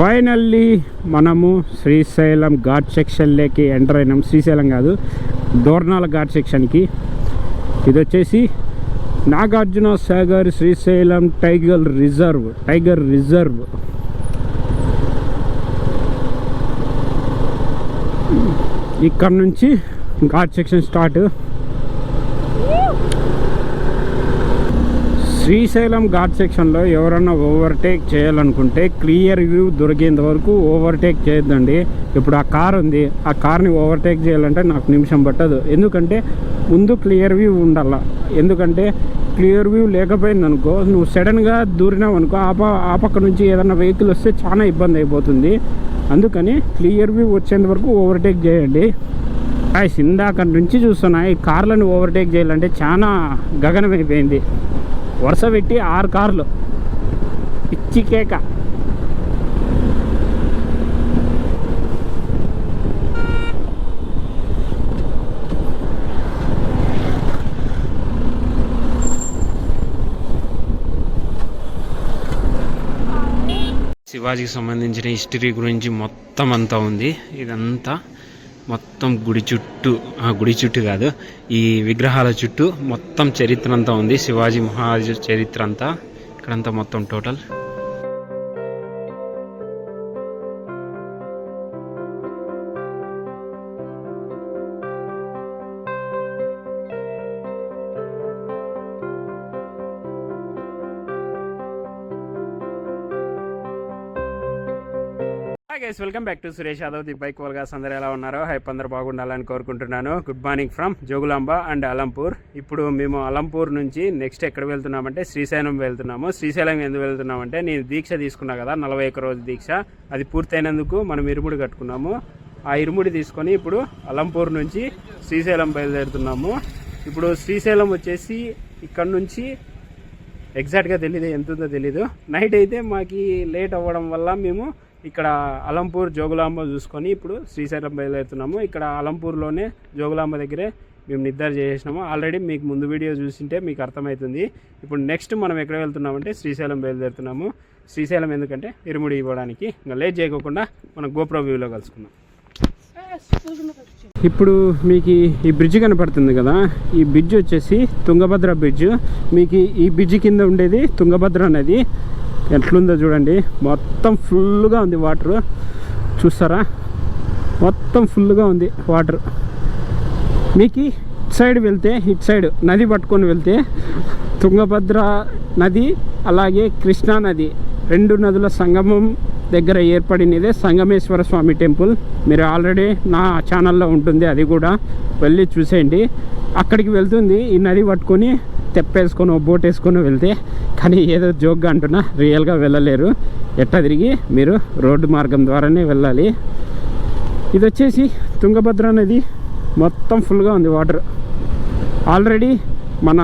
Finally మనము శ్రీశైలం ఘాట్ సెక్షన్లోకి enter అయినాం. శ్రీశైలం కాదు దోర్నాల ఘాట్ సెక్షన్కి ఇది వచ్చేసి Nagarjuna Sagar Srisailam tiger reserve tiger reserve. ఇక్కడ నుంచి ఘాట్ సెక్షన్ స్టార్ట్. శ్రీశైలం ఘాట్ సెక్షన్లో ఎవరన్నా ఓవర్టేక్ చేయాలనుకుంటే క్లియర్ వ్యూ దొరికేంత వరకు ఓవర్టేక్ చేయొద్దండి. ఇప్పుడు ఆ కార్ ఉంది. ఆ కార్ని ఓవర్టేక్ చేయాలంటే నాకు నిమిషం పట్టదు. ఎందుకంటే ముందు క్లియర్ వ్యూ ఉండాల. ఎందుకంటే క్లియర్ వ్యూ లేకపోయింది అనుకో నువ్వు సడన్గా దూరినావు అనుకో ఆ ప ఆ పక్క నుంచి ఏదైనా వెహికల్ వస్తే చాలా ఇబ్బంది అయిపోతుంది. అందుకని క్లియర్ వ్యూ వచ్చేంత వరకు ఓవర్టేక్ చేయండి. గాయ్స్ ఇందాక నుంచి చూస్తున్నా ఈ కార్లను ఓవర్టేక్ చేయాలంటే చాలా గగనమైపోయింది. వరుస పెట్టి ఆరు కార్లు. పిచ్చి కేక. శివాజీకి సంబంధించిన హిస్టరీ గురించి మొత్తం అంతా ఉంది. ఇదంతా మొత్తం గుడి చుట్టూ ఆ గుడి చుట్టూ కాదు ఈ విగ్రహాల చుట్టూ మొత్తం చరిత్ర అంతా ఉంది. శివాజీ మహారాజు చరిత్ర అంతా ఇక్కడంతా మొత్తం total. Guys welcome back to Suresh Yadav the bike vlogs అందరూ ఎలా ఉన్నారో? హైప్ అందరూ బాగుండాలని కోరుకుంటున్నాను. Good morning from Jogulamba and Alampur ఇప్పుడు మేము అలంపూర్ నుంచి నెక్స్ట్ ఎక్కడ వెళ్తున్నామంటే శ్రీశైలం వెళ్తున్నాము. శ్రీశైలం ఎందుకు వెళ్తున్నామంటే నేను దీక్ష తీసుకున్నా కదా నలభై ఒక్క రోజు దీక్ష. అది పూర్తయినందుకు మనం ఇరుముడి కట్టుకున్నాము. ఆ ఇరుముడి తీసుకొని ఇప్పుడు అలంపూర్ నుంచి శ్రీశైలం బయలుదేరుతున్నాము. ఇప్పుడు శ్రీశైలం వచ్చేసి ఇక్కడ నుంచి ఎగ్జాక్ట్గా తెలియదు ఎంత ఉందో తెలీదు. నైట్ అయితే మాకు లేట్ అవ్వడం వల్ల మేము ఇక్కడ అలంపూర్ జోగులాంబ చూసుకొని ఇప్పుడు శ్రీశైలం బయలుదేరుతున్నాము. ఇక్కడ అలంపూర్లోనే జోగులాంబ దగ్గరే మేము నిద్ర చేసేసినాము. ఆల్రెడీ మీకు ముందు వీడియో చూసింటే మీకు అర్థమవుతుంది. ఇప్పుడు నెక్స్ట్ మనం ఎక్కడ వెళ్తున్నామంటే శ్రీశైలం బయలుదేరుతున్నాము. శ్రీశైలం ఎందుకంటే ఇరుముడి ఇవ్వడానికి. ఇంకా లేట్ చేయకోకుండా మనం గోప్రో వ్యూలో కలుసుకుందాం. ఇప్పుడు మీకు ఈ బ్రిడ్జ్ కనపడుతుంది కదా. ఈ బ్రిడ్జ్ వచ్చేసి తుంగభద్ర బ్రిడ్జ్ మీకు ఈ బ్రిడ్జ్ కింద ఉండేది తుంగభద్ర నది. ఎట్లుందో చూడండి. మొత్తం ఫుల్గా ఉంది వాటర్. చూస్తారా? మొత్తం ఫుల్గా ఉంది వాటర్. మీకు ఇటు సైడ్ వెళ్తే ఇటు సైడ్ నది పట్టుకొని వెళ్తే తుంగభద్ర నది అలాగే కృష్ణా నది రెండు నదుల సంగమం దగ్గర ఏర్పడినదే సంగమేశ్వర స్వామి టెంపుల్. మీరు ఆల్రెడీ నా ఛానల్లో ఉంటుంది అది కూడా. వెళ్ళి చూసేయండి. అక్కడికి వెళ్తుంది ఈ నది పట్టుకొని. తెప్పేసుకొని ఓ బోట్ వేసుకొని వెళ్తే కానీ ఏదో జోక్గా అంటున్నా రియల్గా వెళ్ళలేరు. ఎట్ట తిరిగి మీరు రోడ్డు మార్గం ద్వారానే వెళ్ళాలి. ఇది వచ్చేసి తుంగభద్ర నది మొత్తం ఫుల్గా ఉంది వాటర్. ఆల్రెడీ మన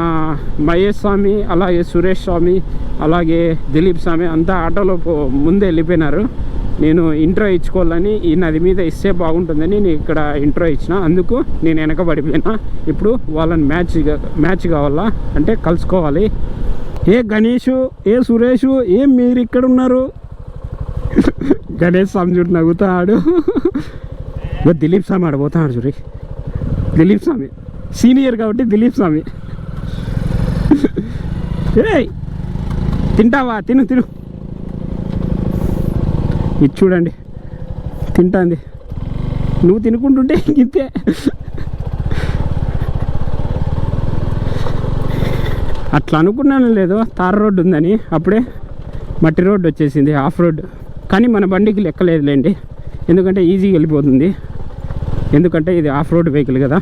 మహేష్ స్వామి అలాగే సురేష్ స్వామి అలాగే దిలీప్ స్వామి అంతా ఆటోలో ముందే వెళ్ళిపోయినారు. నేను ఇంట్రో ఇచ్చుకోవాలని ఈ నది మీద ఇస్తే బాగుంటుందని నేను ఇక్కడ ఇంట్రో ఇచ్చిన. అందుకు నేను వెనకబడిపోయినా. ఇప్పుడు వాళ్ళని మ్యాచ్ మ్యాచ్ కావాలా? అంటే కలుసుకోవాలి. ఏ గణేషు ఏ సురేషు ఏం మీరు ఇక్కడ ఉన్నారు? గణేష్ స్వామి చూడు నవ్వుతాడు దిలీప్ స్వామి ఆడబోతున్నాడు చూడ. దిలీప్ స్వామి. సీనియర్ కాబట్టి దిలీప్ స్వామి. ఏ తింటావా? తిను తిను. ఇది చూడండి. తింటాంది. నువ్వు తినుకుంటుంటే ఇంతే. అట్లా అనుకున్నాను లేదు తార రోడ్డు ఉందని అప్పుడే మట్టి రోడ్డు వచ్చేసింది ఆఫ్ రోడ్ కానీ మన బండికి లెక్కలేదులేండి. ఎందుకంటే ఈజీగా వెళ్ళిపోతుంది. ఎందుకంటే ఇది ఆఫ్ రోడ్ వెహికల్ కదా.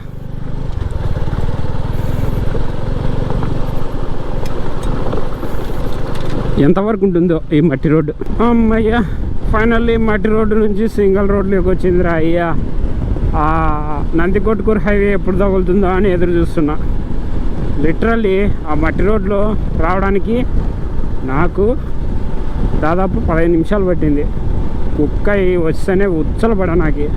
ఎంతవరకు ఉంటుందో ఈ మట్టి రోడ్డు? అమ్మయ్యా ఫైనల్లీ మట్టి రోడ్డు నుంచి సింగిల్ రోడ్లోకి వచ్చిందిరా అయ్యా. ఆ నందికొట్కూరు హైవే ఎప్పుడు తగులుతుందో అని ఎదురు చూస్తున్నా. లిటరల్లీ ఆ మట్టి రోడ్లో రావడానికి నాకు దాదాపు పదిహేను నిమిషాలు పట్టింది. కుక్క వస్తేనే ఉచ్చలపడ నాకు.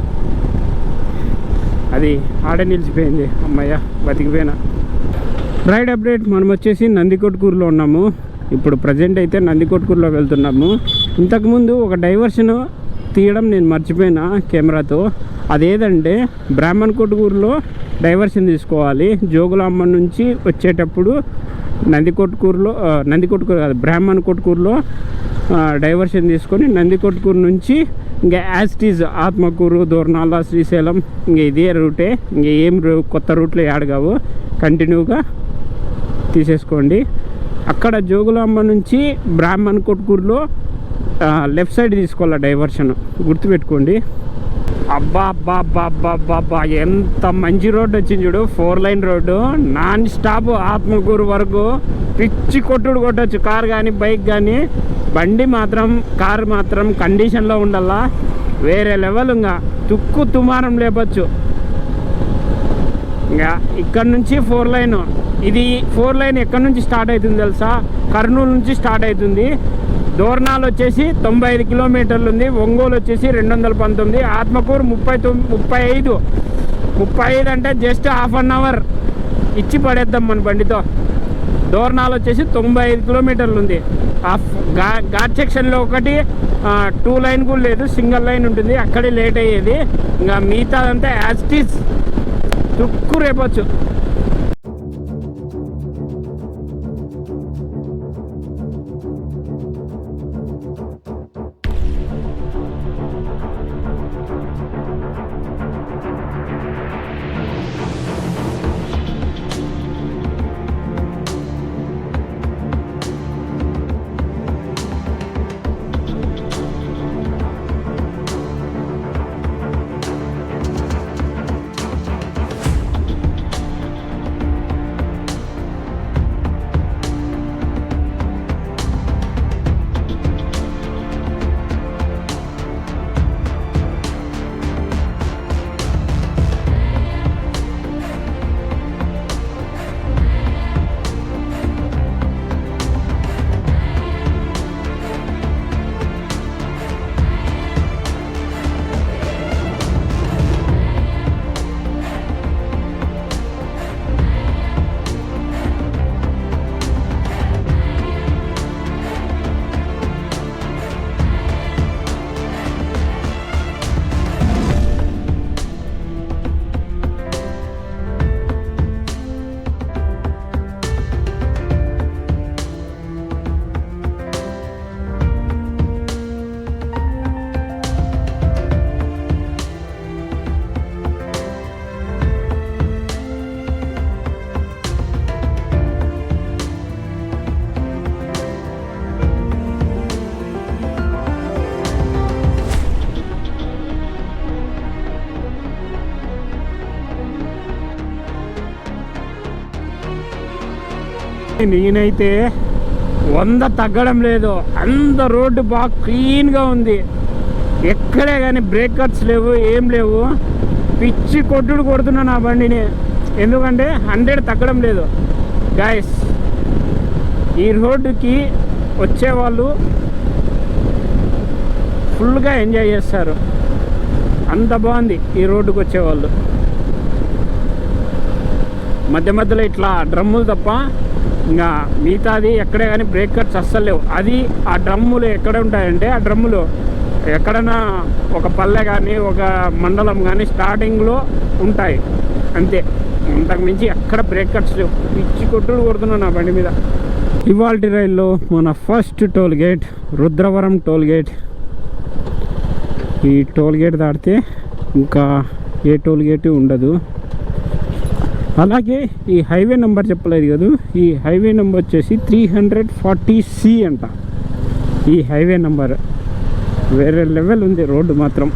అది ఆడే నిలిచిపోయింది. అమ్మయ్య బతికిపోయినా. రైడ్ అప్డేట్ మనం వచ్చేసి నందికొట్కూరులో ఉన్నాము. ఇప్పుడు ప్రజెంట్ అయితే నందికొట్కూరులో వెళ్తున్నాము. ఇంతకుముందు ఒక డైవర్షన్ తీయడం నేను మర్చిపోయిన కెమెరాతో. అదేదంటే బ్రాహ్మణ్ కొట్టుకూరులో డైవర్షన్ తీసుకోవాలి. జోగులాంబ నుంచి వచ్చేటప్పుడు నందికొట్కూరులో నందికొట్కూరు కాదు బ్రాహ్మణ్ కొట్టుకూరులో డైవర్షన్ తీసుకొని నందికొట్కూరు నుంచి ఇంకా యాస్టీజ్ ఆత్మకూరు దోర్నాల శ్రీశైలం ఇంక ఇదే రూటే. ఇంక ఏం రూ- కొత్త రూట్లో యాడగావు కంటిన్యూగా తీసేసుకోండి. అక్కడ జోగులాంబ నుంచి బ్రాహ్మణ్ కొట్కూరులో లెఫ్ట్ సైడ్ తీసుకోవాలి డైవర్షన్? గుర్తుపెట్టుకోండి. అబ్బా అబ్బా అబ్బా అబ్బా అబ్బా అబ్బా ఎంత మంచి రోడ్డు వచ్చింది చూడు. Four line road non stop Atmakur వరకు పిచ్చి కొట్టుడు కొట్టచ్చు. కార్ కానీ బైక్ కానీ బండి మాత్రం కార్ మాత్రం కండిషన్లో ఉండాలా? వేరే లెవెల్ ఇంకా. తుక్కు తుమారం లేపచ్చు. ఇంకా ఇక్కడ నుంచి ఫోర్ లైన్. ఇది ఫోర్ లైన్ ఎక్కడి నుంచి స్టార్ట్ అవుతుంది తెలుసా? కర్నూలు నుంచి స్టార్ట్ అవుతుంది. దోర్నాలు వచ్చేసి తొంభై ఐదు కిలోమీటర్లు ఉంది. ఒంగోలు వచ్చేసి రెండు వందల పంతొమ్మిది. ఆత్మకూరు ముప్పై తొమ్మిది ముప్పై ఐదు. ముప్పై ఐదు అంటే జస్ట్ హాఫ్ అన్ అవర్ ఇచ్చి పడేద్దాం మన బండితో. దోర్నాలు వచ్చేసి తొంభై ఐదు కిలోమీటర్లు ఉంది. ఆ ఘాట్ సెక్షన్లో ఒకటి టూ లైన్ కూడా లేదు. సింగిల్ లైన్ ఉంటుంది. అక్కడే లేట్ అయ్యేది. ఇంకా మిగతాదంతా యాస్టీస్ తుక్కు రేపొచ్చు. నేనైతే వంద తగ్గడం లేదు. అంత రోడ్డు బాగా క్లీన్గా ఉంది. ఎక్కడే కానీ బ్రేకర్స్ లేవు ఏం లేవు. పిచ్చి కొట్టుడు కొడుతున్నా నా బండిని. ఎందుకంటే హండ్రెడ్ తగ్గడం లేదు. గాయస్ ఈ రోడ్డుకి వచ్చేవాళ్ళు ఫుల్గా ఎంజాయ్ చేస్తారు. అంత బాగుంది ఈ రోడ్డుకి వచ్చేవాళ్ళు మధ్య మధ్యలో ఇట్లా డ్రమ్ములు తప్ప ఇంకా మిగతాది ఎక్కడే కానీ బ్రేక్ కట్స్ అస్సలు లేవు. అది ఆ డ్రమ్ములు ఎక్కడ ఉంటాయంటే ఆ డ్రమ్ములు. ఎక్కడైనా ఒక పల్లె కానీ ఒక మండలం కానీ స్టార్టింగ్లో ఉంటాయి. అంతే. అంతకు మించి ఎక్కడ బ్రేక్ కట్స్ లేవు. పిచ్చి కొట్టుడు కొడుతున్నాను నా బండి మీద. ఇవాల్టి రైల్లో మన first toll gate Rudravaram toll gate. ఈ టోల్ గేట్ దాటితే ఇంకా ఏ టోల్ గేట్ ఉండదు. అలాగే ఈ హైవే నెంబర్ చెప్పలేదు కదా ఈ హైవే నెంబర్ వచ్చేసి త్రీ హండ్రెడ్ ఫార్టీ సి అంట. ఈ హైవే నెంబర్ వేరే లెవెల్ ఉంది రోడ్డు మాత్రం.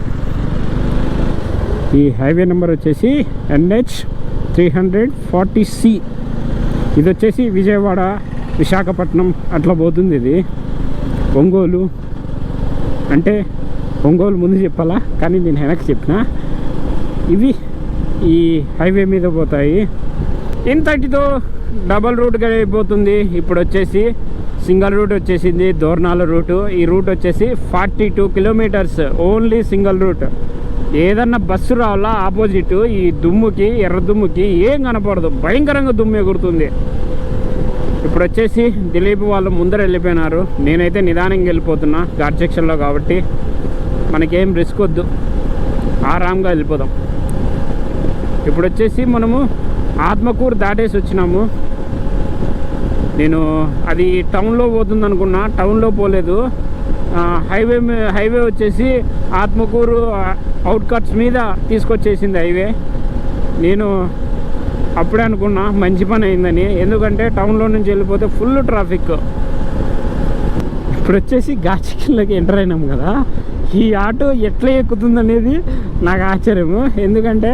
ఈ హైవే నెంబర్ వచ్చేసి NH three hundred forty C. ఇది వచ్చేసి విజయవాడ విశాఖపట్నం అట్లా పోతుంది ఇది. ఒంగోలు అంటే ఒంగోలు ముందు చెప్పాలా? కానీ నేను వెనక్కి చెప్పిన. ఇవి ఈ హైవే మీద పోతాయి. ఇంతటితో డబల్ రూట్గా అయిపోతుంది. ఇప్పుడు వచ్చేసి సింగిల్ రూట్ వచ్చేసింది దోర్నాల రూటు. ఈ రూట్ వచ్చేసి forty two kilometres only single route. ఏదన్నా బస్సు రావాలా ఆపోజిట్ ఈ దుమ్ముకి ఎర్ర దుమ్ముకి ఏం కనపడదు. భయంకరంగా దుమ్ము ఎగురుతుంది. ఇప్పుడు వచ్చేసి దిలీప్ వాళ్ళు ముందర వెళ్ళిపోయినారు. నేనైతే నిదానంగా వెళ్ళిపోతున్నా ఘాట్ సెక్షన్లో కాబట్టి. మనకేం రిస్క్ వద్దు. ఆరామ్గా వెళ్ళిపోదాం. ఇప్పుడు వచ్చేసి మనము ఆత్మకూరు దాటేసి వచ్చినాము. నేను అది టౌన్లో పోతుంది అనుకున్నా టౌన్లో పోలేదు. హైవే హైవే వచ్చేసి ఆత్మకూరు అవుట్కట్స్ మీద తీసుకొచ్చేసింది హైవే. నేను అప్పుడే అనుకున్నా మంచి పని అయిందని. ఎందుకంటే టౌన్లో నుంచి వెళ్ళిపోతే ఫుల్ ట్రాఫిక్. ఇప్పుడు వచ్చేసి గాచికిల్లోకి ఎంటర్ అయినాం కదా. ఈ ఆటో ఎట్లా ఎక్కుతుంది అనేది నాకు ఆశ్చర్యము. ఎందుకంటే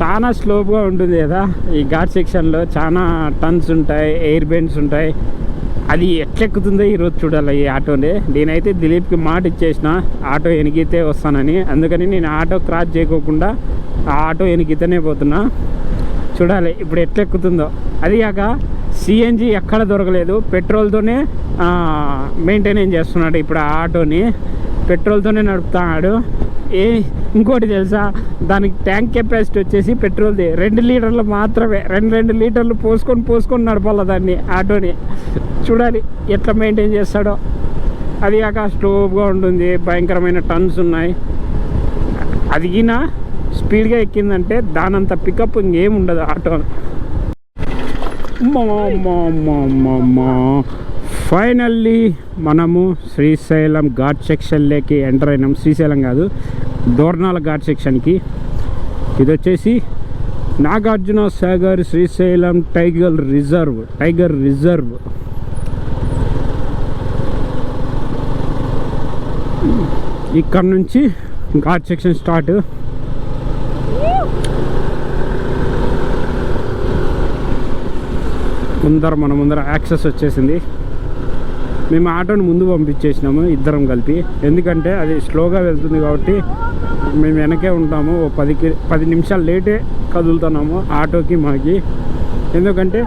చాలా స్లోప్గా ఉంటుంది కదా. ఈ ఘాట్ సెక్షన్లో చాలా టన్స్ ఉంటాయి ఎయిర్ బెండ్స్ ఉంటాయి. అది ఎట్లా ఎక్కుతుందో ఈరోజు చూడాలి ఈ ఆటోని. నేనైతే దిలీప్కి మాట ఇచ్చేసిన ఆటో వెనికితే వస్తానని. అందుకని నేను ఆటో క్రాస్ చేయకోకుండా ఆ ఆటో వెనికితేనే పోతున్నా. చూడాలి ఇప్పుడు ఎట్లా ఎక్కుతుందో అది కాక సిఎన్జి ఎక్కడ దొరకలేదు. పెట్రోల్తోనే మెయింటెనెన్స్ చేస్తున్నాడు ఇప్పుడు ఆ ఆటోని. పెట్రోల్తోనే నడుపుతున్నాడు. ఏ ఇంకోటి తెలుసా? దానికి ట్యాంక్ కెపాసిటీ వచ్చేసి పెట్రోల్ది రెండు లీటర్లు మాత్రమే. రెండు రెండు లీటర్లు పోసుకొని పోసుకొని నడపాలి దాన్ని ఆటోని. చూడాలి ఎట్లా మెయింటైన్ చేస్తాడో. అది కాక స్లోగా ఉంటుంది. భయంకరమైన టన్స్ ఉన్నాయి. అదిగిన స్పీడ్గా ఎక్కిందంటే దానంత పికప్ ఇంకేం ఉండదు ఆటో ఫైనల్లీ మనము శ్రీశైలం ఘాట్ సెక్షన్లోకి ఎంటర్ అయినాం. శ్రీశైలం కాదు దోర్నాల ఘాట్ సెక్షన్కి. ఇది వచ్చేసి Nagarjuna Sagar Srisailam tiger reserve tiger reserve. ఇక్కడ నుంచి ఘాట్ సెక్షన్ స్టార్ట్. ముందర మన ముందర యాక్సెస్ వచ్చేసింది. మేము ఆటోని ముందు పంపించేసినాము ఇద్దరం కలిపి. ఎందుకంటే అది స్లోగా వెళ్తుంది కాబట్టి మేము వెనకే ఉంటాము. ఓ పదికి పది నిమిషాలు లేటే కదులుతున్నాము ఆటోకి మాకి. ఎందుకంటే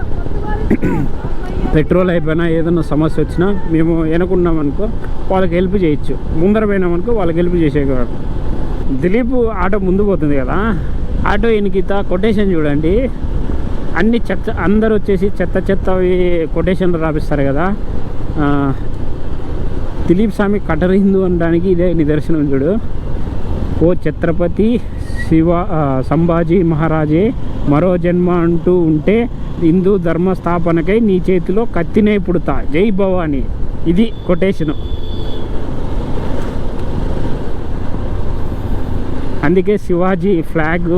పెట్రోల్ అయిపోయినా ఏదైనా సమస్య వచ్చినా మేము వెనకున్నామనుకో వాళ్ళకి హెల్ప్ చేయొచ్చు. ముందర పోయినామనుకో వాళ్ళకి హెల్ప్ చేసేవాడు దిలీప్ ఆటో ముందు పోతుంది కదా. ఆటో ఎనికిత కొటేషన్ చూడండి. అన్ని చెత్త అందరు వచ్చేసి చెత్త చెత్తవి కొటేషన్లు రాపిస్తారు కదా. దిలీప్ స్వామి కటర్ హిందూ అనడానికి ఇదే నిదర్శనం చూడు. ఓ ఛత్రపతి శివ సంభాజీ మహారాజే మరో జన్మ అంటూ ఉంటే హిందూ ధర్మ స్థాపనకై నీ చేతిలో కత్తినే పుడతా. జై భవాని. ఇది కొటేషను. అందుకే శివాజీ ఫ్లాగ్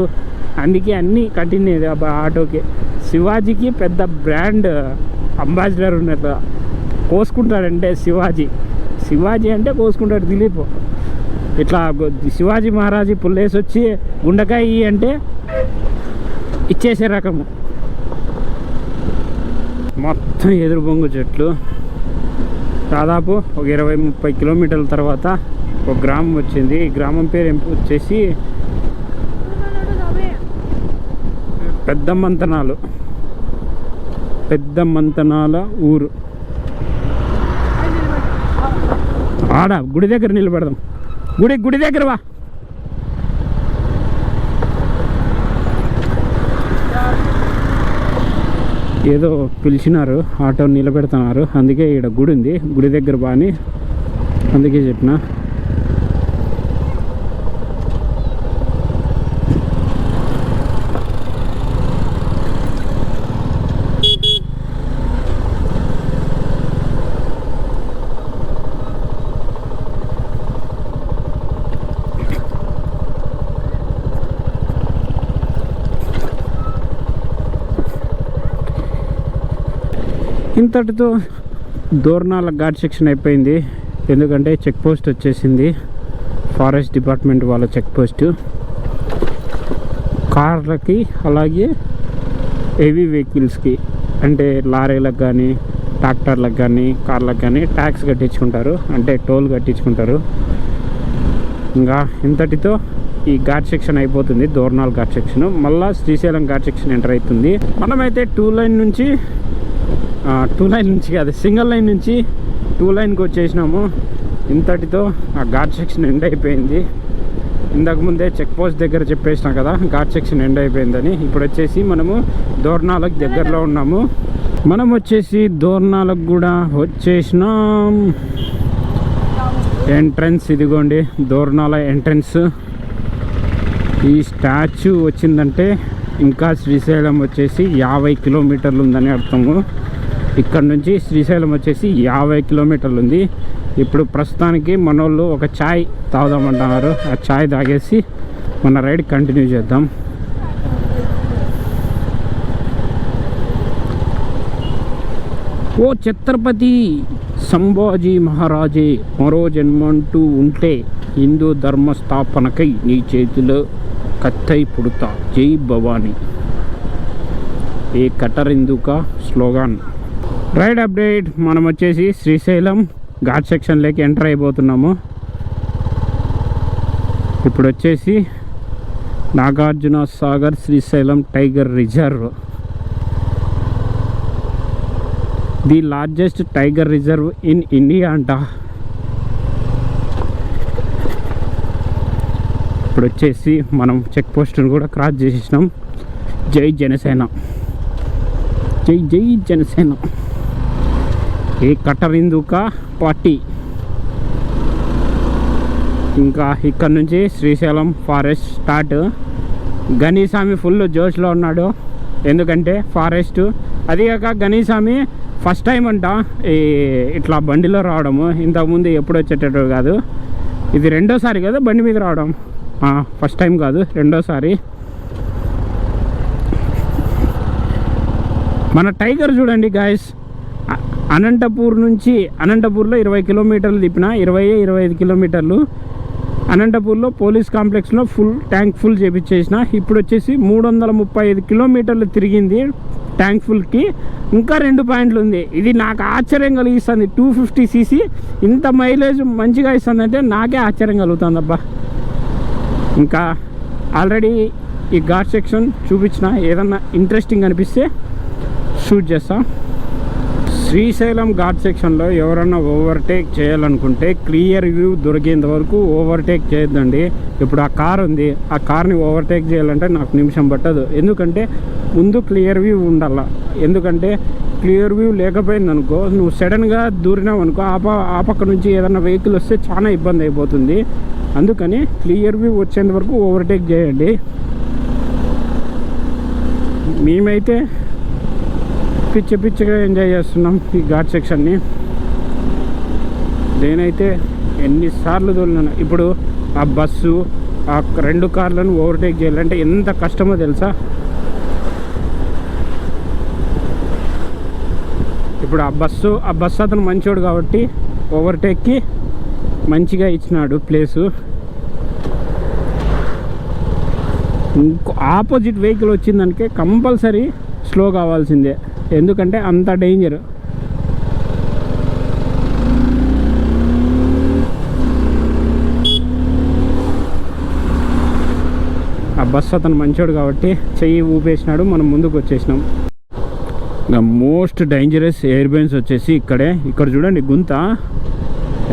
అందుకే అన్నీ కట్టినది ఆటోకి. శివాజీకి పెద్ద బ్రాండ్ అంబాసిడర్ ఉన్నట్టు కోసుకుంటాడంటే శివాజీ. శివాజీ అంటే కోసుకుంటాడు దిలీప్. ఇట్లా శివాజీ మహారాజీ పుల్లేసి వచ్చి గుండకాయ అంటే ఇచ్చేసే రకము. మొత్తం ఎదురు బొంగు చెట్లు. దాదాపు ఒక ఇరవై ముప్పై కిలోమీటర్ల తర్వాత ఒక గ్రామం వచ్చింది. ఈ గ్రామం పేరు వచ్చేసి పెద్ద మంతనాలు పెద్ద మంతనాల ఊరు. ఆడ గుడి దగ్గర నిలబెడదాం. గుడి గుడి దగ్గర వా. ఏదో పిలిచినారు ఆటో నిలబెడుతున్నారు అందుకే ఇక్కడ గుడి ఉంది గుడి దగ్గర బాని అందుకే చెప్పిన. ఇంతటితో దోర్నాల ఘాట్ సెక్షన్ అయిపోయింది. ఎందుకంటే చెక్ పోస్ట్ వచ్చేసింది. ఫారెస్ట్ డిపార్ట్మెంట్ వాళ్ళ చెక్ పోస్ట్. కార్లకి అలాగే హెవీ వెహికల్స్కి అంటే లారీలకు కానీ ట్రాక్టర్లకు కానీ కార్లకు కానీ ట్యాక్స్ కట్టించుకుంటారు. అంటే టోల్ కట్టించుకుంటారు. ఇంకా ఇంతటితో ఈ ఘాట్ సెక్షన్ అయిపోతుంది. దోర్నాల్ ఘాట్ సెక్షన్. మళ్ళీ శ్రీశైలం ఘాట్ సెక్షన్ ఎంటర్ అవుతుంది. మనమైతే టూ లైన్ నుంచి టూ లైన్ నుంచి కాదు సింగిల్ లైన్ నుంచి టూ లైన్కి వచ్చేసినాము. ఇంతటితో ఆ ఘాట్ సెక్షన్ ఎండ్ అయిపోయింది. ఇంతకుముందే చెక్ పోస్ట్ దగ్గర చెప్పేసినాం కదా ఘాట్ సెక్షన్ ఎండ్ అయిపోయిందని. ఇప్పుడు వచ్చేసి మనము దోర్నాలకు దగ్గరలో ఉన్నాము. మనం వచ్చేసి దోర్నాలకు కూడా వచ్చేసినాం. ఎంట్రన్స్ ఇదిగోండి దోర్నాల ఎంట్రన్స్ ఈ స్టాచ్యూ వచ్చిందంటే ఇంకా శ్రీశైలం వచ్చేసి యాభై కిలోమీటర్లు ఉందని అర్థము. ఇక్కడ నుంచి శ్రీశైలం వచ్చేసి యాభై కిలోమీటర్లు ఉంది. ఇప్పుడు ప్రస్తుతానికి మనోళ్ళు ఒక ఛాయ్ తాగుదామంటున్నారు. ఆ ఛాయ్ తాగేసి మన రైడ్ కంటిన్యూ చేద్దాం. ఓ ఛత్రపతి సంభాజీ మహారాజే మరో జన్మంటూ ఉంటే హిందూ ధర్మ స్థాపనకై నీ చేతిలో కత్తై పుడతా. జై భవానీ. ఏ కటరిందుక? స్లోగాన్. Ride update. మనం వచ్చేసి శ్రీశైలం ఘాట్ సెక్షన్లోకి ఎంటర్ అయిపోతున్నాము. ఇప్పుడు వచ్చేసి Nagarjuna Sagar Srisailam tiger reserve. The largest tiger reserve in India అంట. ఇప్పుడు వచ్చేసి మనం చెక్ పోస్ట్ను కూడా క్రాస్ చేసేసినాం. జై జనసేన. జై జై జనసేన. ఈ కటరిందుక పార్టీ ఇంకా ఇక్కడ నుంచి శ్రీశైలం ఫారెస్ట్ స్టార్ట్. గణేశామి ఫుల్ జోష్లో ఉన్నాడు. ఎందుకంటే ఫారెస్ట్ అది కాక గణేశామి ఫస్ట్ టైం అంట ఈ ఇట్లా బండిలో రావడము ఇంతకుముందు ఎప్పుడు వచ్చేటట్టు కాదు. ఇది రెండోసారి కదా బండి మీద రావడం. ఫస్ట్ టైం కాదు రెండోసారి. మన టైగర్ చూడండి గాయస్ అనంతపూర్ నుంచి అనంతపూర్లో ఇరవై కిలోమీటర్లు తిప్పిన ఇరవై ఇరవై ఐదు కిలోమీటర్లు. అనంతపూర్లో పోలీస్ కాంప్లెక్స్లో ఫుల్ ట్యాంక్ ఫుల్ చేపించేసిన. ఇప్పుడు వచ్చేసి మూడు వందల ముప్పై ఐదు కిలోమీటర్లు తిరిగింది ట్యాంక్ ఫుల్కి. ఇంకా రెండు పాయింట్లు ఉంది. ఇది నాకు ఆశ్చర్యం కలిగిస్తుంది. టూ ఫిఫ్టీ సీసీ ఇంత మైలేజ్ మంచిగా ఇస్తుందంటే నాకే ఆశ్చర్యం కలుగుతుంది అబ్బా ఇంకా ఆల్రెడీ ఈ ఘాట్ సెక్షన్ చూపించిన ఏదన్నా ఇంట్రెస్టింగ్ అనిపిస్తే షూట్ చేస్తా. శ్రీశైలం ఘాట్ సెక్షన్లో ఎవరన్నా ఓవర్టేక్ చేయాలనుకుంటే క్లియర్ వ్యూ దొరికేంత వరకు ఓవర్టేక్ చేయొద్దండి. ఇప్పుడు ఆ కార్ ఉంది. ఆ కార్ని ఓవర్టేక్ చేయాలంటే నాకు నిమిషం పట్టదు. ఎందుకంటే ముందు క్లియర్ వ్యూ ఉండాల. ఎందుకంటే క్లియర్ వ్యూ లేకపోయింది అనుకో నువ్వు సడన్గా దూరినావు అనుకో ఆ ప ఆ పక్క నుంచి ఏదైనా వెహికల్ వస్తే చాలా ఇబ్బంది అయిపోతుంది. అందుకని క్లియర్ వ్యూ వచ్చేంత వరకు ఓవర్టేక్ చేయండి. మేమైతే పిచ్చి పిచ్చిగా ఎంజాయ్ చేస్తున్నాం ఈ ఘాట్ సెక్షన్ని. నేనైతే ఎన్నిసార్లు తోలినాను. ఇప్పుడు ఆ బస్సు ఆ రెండు కార్లను ఓవర్టేక్ చేయాలంటే ఎంత కష్టమో తెలుసా? ఇప్పుడు ఆ బస్సు ఆ బస్సు అతను మంచోడు కాబట్టి ఓవర్టేక్కి మంచిగా ఇచ్చినాడు ప్లేసు. ఇంకో ఆపోజిట్ వెహికల్ వచ్చిందనికే కంపల్సరీ స్లో కావాల్సిందే. ఎందుకంటే అంత డేంజర్ ఆ బస్సు అతను మంచోడు కాబట్టి చెయ్యి ఊపేసినాడు మనం ముందుకు వచ్చేసినాం. The most dangerous hair bends వచ్చేసి ఇక్కడే. ఇక్కడ చూడండి గుంత.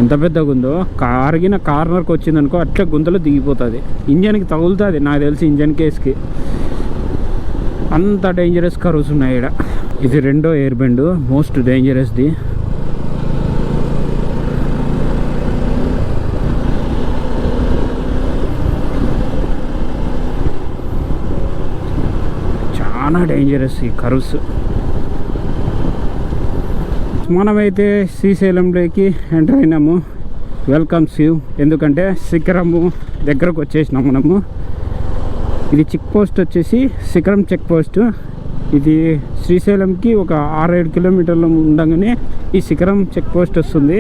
ఎంత పెద్దగా ఉందో కారిగిన కార్నర్కి వచ్చిందనుకో అట్లా గుంతలో దిగిపోతుంది. ఇంజన్కి తగులుతుంది నాకు తెలిసి ఇంజన్ కేస్కి. అంత డేంజరస్ కరువుస్ ఉన్నాయి ఇక్కడ ఇది రెండో ఎయిర్ బెండ్ మోస్ట్ డేంజరస్ది చాలా డేంజరస్ ఈ కరువ్స్ మనమైతే శ్రీశైలంలోకి ఎంటర్ అయినాము. వెల్కమ్స్ యూ ఎందుకంటే శిఖరము దగ్గరకు వచ్చేసినాం మనము. ఇది చెక్ పోస్ట్ వచ్చేసి శిఖరం చెక్ పోస్ట్ ఇది శ్రీశైలంకి ఒక ఆరేడు కిలోమీటర్లు ఉండగానే ఈ శిఖరం చెక్ పోస్ట్ వస్తుంది.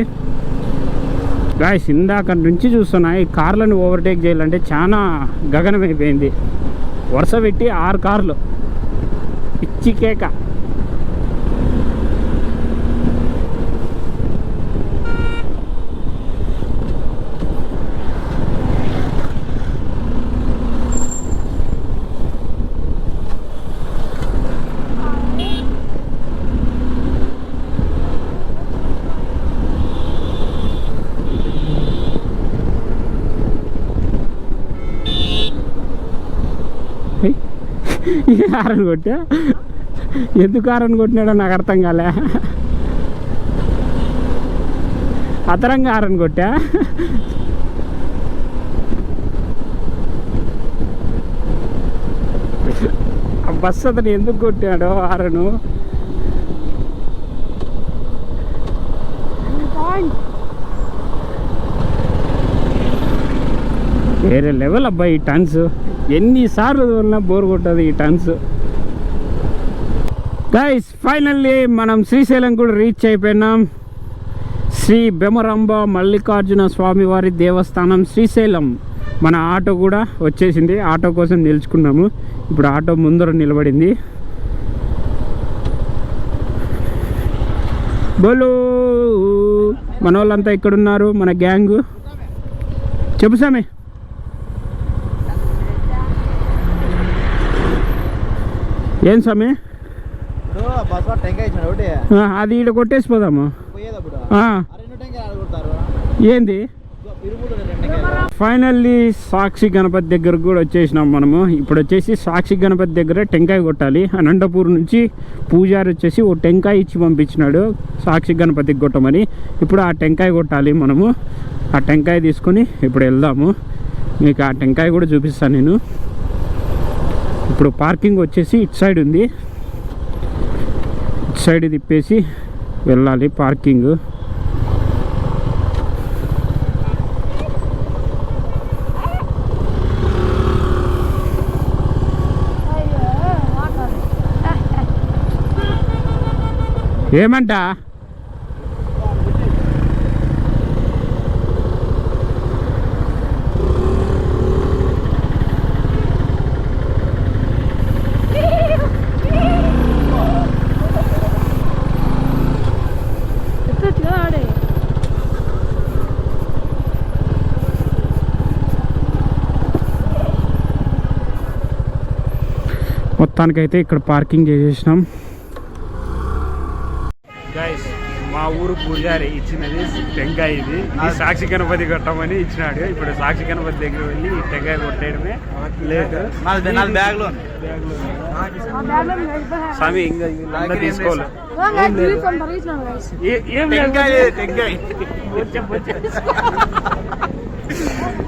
గాయస్ ఇందాక నుంచి చూస్తున్నా ఈ కార్లను ఓవర్టేక్ చేయాలంటే చాలా గగనమైపోయింది. వరుస పెట్టి ఆరు కార్లు. పిచ్చి కేక ఈ హారన్ కొట్టా. ఎందుకు హారన్ కొట్టినాడో నాకు అర్థం కాలే. అతరంగా హారన్ కొట్టా. బస్సు అతను ఎందుకు కొట్టాడో హారను వేరే లెవెల్ అబ్బాయి ఈ టన్స్. ఎన్నిసార్లు వల్ల బోర్ కొట్టదు ఈ టన్స్. గైస్ ఫైనల్లీ మనం శ్రీశైలం కూడా రీచ్ అయిపోయినాం. శ్రీ బెమరాంబ మల్లికార్జున స్వామివారి దేవస్థానం శ్రీశైలం. మన ఆటో కూడా వచ్చేసింది. ఆటో కోసం నిలుచుకున్నాము. ఇప్పుడు ఆటో ముందర నిలబడింది. బోలు! మన వాళ్ళంతా ఇక్కడున్నారు మన గ్యాంగ్. చెప్పు సామే. ఏం స్వామి? అది ఈడ టెంకాయలు ఆడగొడతారు ఏంది? ఫైనల్లీ సాక్షి గణపతి దగ్గర కూడా వచ్చేసినాం మనము. ఇప్పుడు వచ్చేసి సాక్షి గణపతి దగ్గర టెంకాయ కొట్టాలి. అనంతపూర్ నుంచి పూజారి వచ్చేసి ఓ టెంకాయ ఇచ్చి పంపించినాడు సాక్షి గణపతికి కొట్టమని. ఇప్పుడు ఆ టెంకాయ కొట్టాలి మనము. ఆ టెంకాయ తీసుకొని ఇప్పుడు వెళ్దాము. మీకు ఆ టెంకాయ కూడా చూపిస్తాను నేను. ఇప్పుడు పార్కింగ్ వచ్చేసి ఇటు సైడ్ ఉంది. ఇటు సైడ్ తిప్పేసి వెళ్ళాలి పార్కింగ్. ఏమంట? మొత్తానికైతే ఇక్కడ పార్కింగ్ చేసేసినాం. గైస్ మా ఊరు పూజారి ఇచ్చినది టెంకాయ ఇది. సాక్షి గణపతి కొట్టమని ఇచ్చినాడు. ఇప్పుడు సాక్షి గణపతి దగ్గర వెళ్ళి ఈ టెంకాయ కొట్టేయడమే లేదు. బ్యాగులు స్వామి ఇంకా తీసుకోవాలి.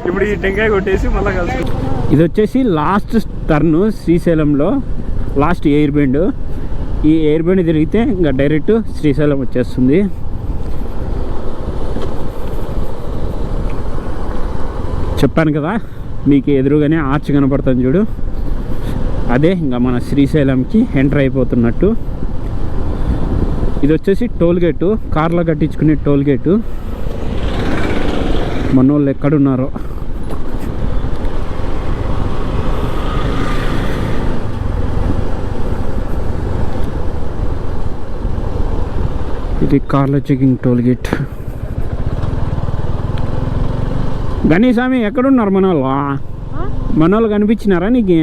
ఇప్పుడు ఈ టెంకాయ కొట్టేసి మళ్ళీ కలుసు ఇది వచ్చేసి లాస్ట్ టర్న్ శ్రీశైలంలో లాస్ట్ ఎయిర్ బెండ్ ఈ ఎయిర్ బెండ్ తిరిగితే ఇంకా డైరెక్ట్ శ్రీశైలం వచ్చేస్తుంది. చెప్పాను కదా మీకు ఎదురుగానే ఆర్చ్ కనపడుతుంది చూడు. అదే ఇంకా మన శ్రీశైలంకి ఎంటర్ అయిపోతున్నట్టు. ఇది వచ్చేసి టోల్ గేటు కార్లో కట్టించుకునే టోల్ గేటు. మన వాళ్ళు ఎక్కడున్నారో. ఇది కార్ల చెకింగ్ టోల్ గేట్. గణేశామి ఎక్కడున్నారు మన వాళ్ళు మన వాళ్ళు కనిపించినారా నీకు?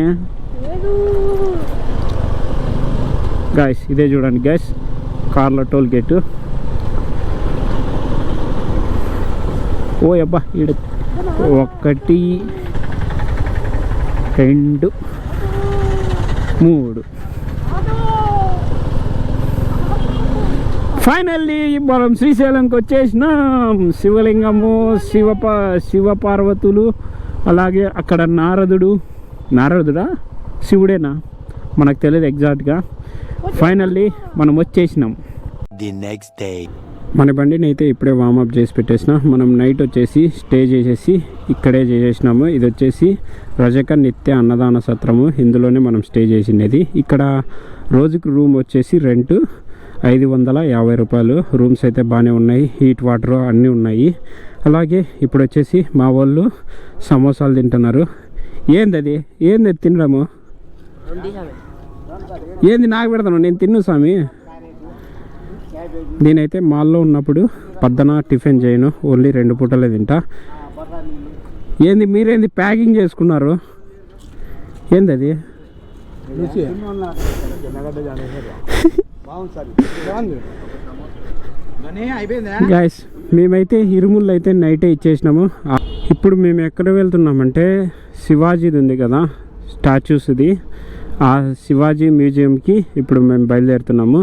గాయస్ ఇదే చూడండి గాయస్ కార్ల టోల్ గేట్. ఓ అబ్బా ఈడ ఒకటి రెండు మూడు. ఫైనల్లీ మనం శ్రీశైలంకి వచ్చేసినాం. శివలింగము శివ శివ పార్వతులు అలాగే అక్కడ నారదుడు. నారదుడా? శివుడేనా? మనకు తెలియదు ఎగ్జాక్ట్గా ఫైనల్లీ మనం వచ్చేసినాం. The next day. మన బండిని అయితే ఇప్పుడే వామప్ చేసి పెట్టేసిన. మనం నైట్ వచ్చేసి స్టే చేసేసి ఇక్కడే చేసేసినాము. ఇది వచ్చేసి రజక నిత్య అన్నదాన సత్రము. ఇందులోనే మనం స్టే చేసినది. ఇక్కడ రోజుకి రూమ్ వచ్చేసి రెంట్ ఐదు వందల యాభై రూపాయలు. రూమ్స్ అయితే బాగానే ఉన్నాయి. హీట్ వాటర్ అన్నీ ఉన్నాయి. అలాగే ఇప్పుడు వచ్చేసి మా వాళ్ళు సమోసాలు తింటున్నారు. ఏంది అది? ఏంది తినడము? ఏంది నాకు పెడతాను? నేను తిన్ను స్వామి. నేనైతే మాల్లో ఉన్నప్పుడు పద్దన టిఫిన్ చేయను. ఓన్లీ రెండు పూటలే తింటా. ఏంది మీరేంది ప్యాకింగ్ చేసుకున్నారు? ఏంది అది? గాయస్ మేమైతే ఇరుముళ్ళు అయితే నైటే ఇచ్చేసినాము. ఇప్పుడు మేము ఎక్కడ వెళ్తున్నామంటే శివాజీది ఉంది కదా స్టాచ్యూస్ది. ఆ శివాజీ మ్యూజియంకి ఇప్పుడు మేము బయలుదేరుతున్నాము.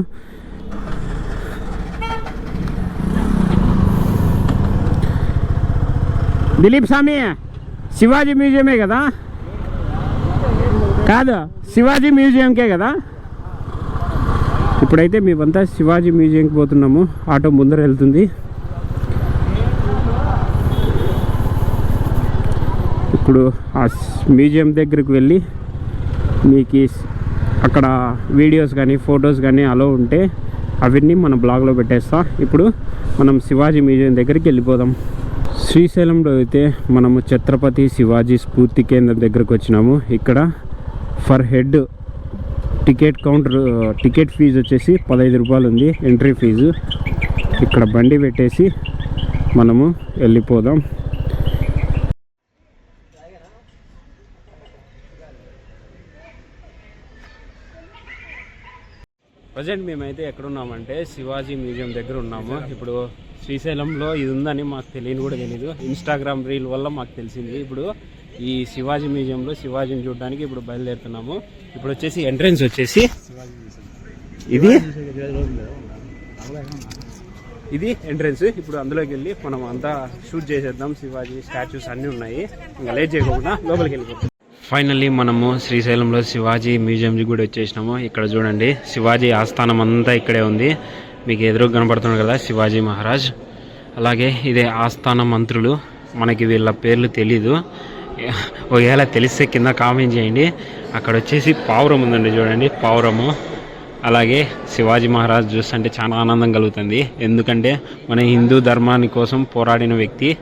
దిలీప్ స్వామి శివాజీ మ్యూజియమే కదా? కాదు శివాజీ మ్యూజియంకే కదా? ఇప్పుడైతే మేమంతా శివాజీ మ్యూజియంకి పోతున్నాము. ఆటో ముందర వెళ్తుంది. ఇప్పుడు ఆ మ్యూజియం దగ్గరికి వెళ్ళి మీకు అక్కడ వీడియోస్ కానీ ఫొటోస్ కానీ అలో ఉంటే అవన్నీ మన బ్లాగ్లో పెట్టేస్తా. ఇప్పుడు మనం శివాజీ మ్యూజియం దగ్గరికి వెళ్ళిపోదాం. శ్రీశైలంలో అయితే మనము ఛత్రపతి శివాజీ స్ఫూర్తి కేంద్రం దగ్గరకు వచ్చినాము. ఇక్కడ per head ticket counter ticket fee వచ్చేసి పదహైదు రూపాయలు ఉంది ఎంట్రీ ఫీజు. ఇక్కడ బండి పెట్టేసి మనము వెళ్ళిపోదాం. ప్రజెంట్ మేమైతే ఎక్కడున్నామంటే శివాజీ మ్యూజియం దగ్గర ఉన్నాము. ఇప్పుడు శ్రీశైలంలో ఇది ఉందని మాకు తెలియని కూడా తెలియదు ఇన్స్టాగ్రామ్ రీల్ వల్ల మాకు తెలిసింది. ఇప్పుడు ఈ శివాజీ మ్యూజియంలో శివాజీని చూడడానికి ఇప్పుడు బయలుదేరుతున్నాము. ఇప్పుడు వచ్చేసి ఎంట్రన్స్ వచ్చేసి. ఇది? ఇది ఎంట్రన్స్. ఇప్పుడు అందులోకి వెళ్ళి మనం అంతా షూట్ చేసేద్దాం. శివాజీ స్టాచ్యూస్ అన్నీ ఉన్నాయి. ఇంకా లేట్ చేయకుండా లోపలికి వెళ్ళిపోతాం ఫైనల్లీ మనము శ్రీశైలంలో శివాజీ మ్యూజియం కూడా వచ్చేసినాము. ఇక్కడ చూడండి శివాజీ ఆస్థానం అంతా ఇక్కడే ఉంది. మీకు ఎదురు కనపడుతున్నాడు కదా శివాజీ మహారాజ్. అలాగే ఇదే ఆస్థాన మంత్రులు. మనకి వీళ్ళ పేర్లు తెలీదు. ఒకవేళ తెలిస్తే కింద కామెంట్ చేయండి. అక్కడ వచ్చేసి పావురం ఉందండి చూడండి పావురము. అలాగే శివాజీ మహారాజ్ చూస్తుంటే చాలా ఆనందం కలుగుతుంది. ఎందుకంటే మన హిందూ ధర్మాని కోసం పోరాడిన వ్యక్తి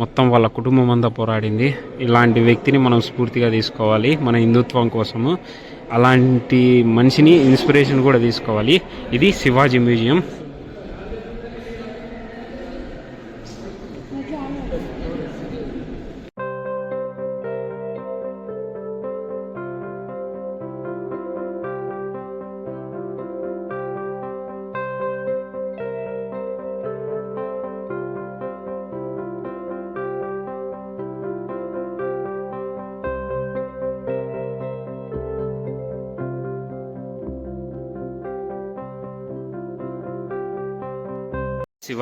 మొత్తం వాళ్ళ కుటుంబం అంతా పోరాడింది. ఇలాంటి వ్యక్తిని మనం స్ఫూర్తిగా తీసుకోవాలి మన హిందుత్వం కోసము. అలాంటి మనిషిని ఇన్స్పిరేషన్ కూడా తీసుకోవాలి. ఇది శివాజీ మ్యూజియం.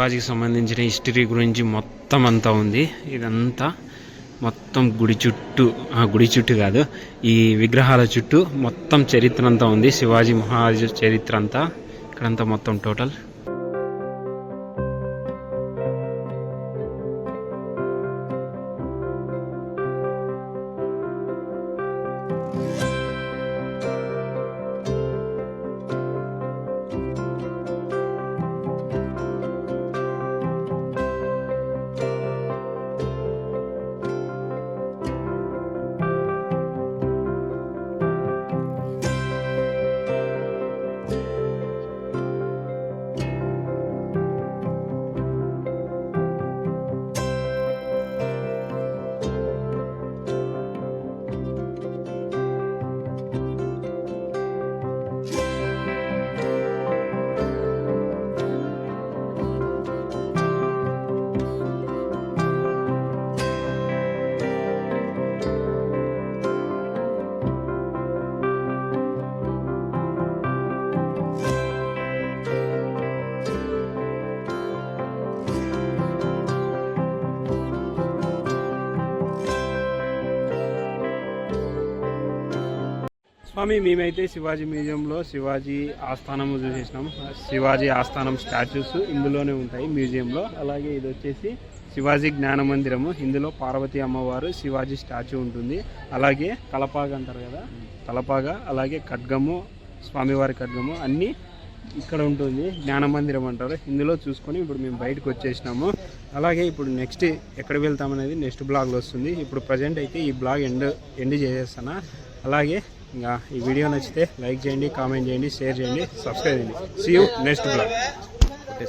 శివాజీకి సంబంధించిన హిస్టరీ గురించి మొత్తం అంతా ఉంది. ఇదంతా మొత్తం గుడి చుట్టూ ఆ, గుడి చుట్టూ కాదు ఈ విగ్రహాల చుట్టూ మొత్తం చరిత్ర అంతా ఉంది. శివాజీ మహారాజు చరిత్ర అంతా. ఇక్కడంతా మొత్తం టోటల్ స్వామి మేమైతే శివాజీ మ్యూజియంలో శివాజీ ఆస్థానం చూసేసినాం. శివాజీ ఆస్థానం స్టాచ్యూస్ ఇందులోనే ఉంటాయి మ్యూజియంలో. అలాగే ఇది వచ్చేసి శివాజీ జ్ఞాన మందిరము. ఇందులో పార్వతి అమ్మవారు శివాజీ స్టాచ్యూ ఉంటుంది. అలాగే తలపాగ అంటారు కదా? తలపాగ అలాగే ఖడ్గము స్వామివారి ఖడ్గము అన్నీ ఇక్కడ ఉంటుంది. జ్ఞాన మందిరం అంటారు. ఇందులో చూసుకొని ఇప్పుడు మేము బయటకు వచ్చేసినాము. అలాగే ఇప్పుడు నెక్స్ట్ ఎక్కడ వెళ్తామనేది నెక్స్ట్ బ్లాగ్లో వస్తుంది. ఇప్పుడు ప్రజెంట్ అయితే ఈ బ్లాగ్ ఎండ్ ఎండ్ చేసేస్తాను? అలాగే ఇంకా ఈ వీడియో నచ్చితే లైక్ చేయండి కామెంట్ చేయండి షేర్ చేయండి సబ్స్క్రైబ్ చేయండి. See you next blog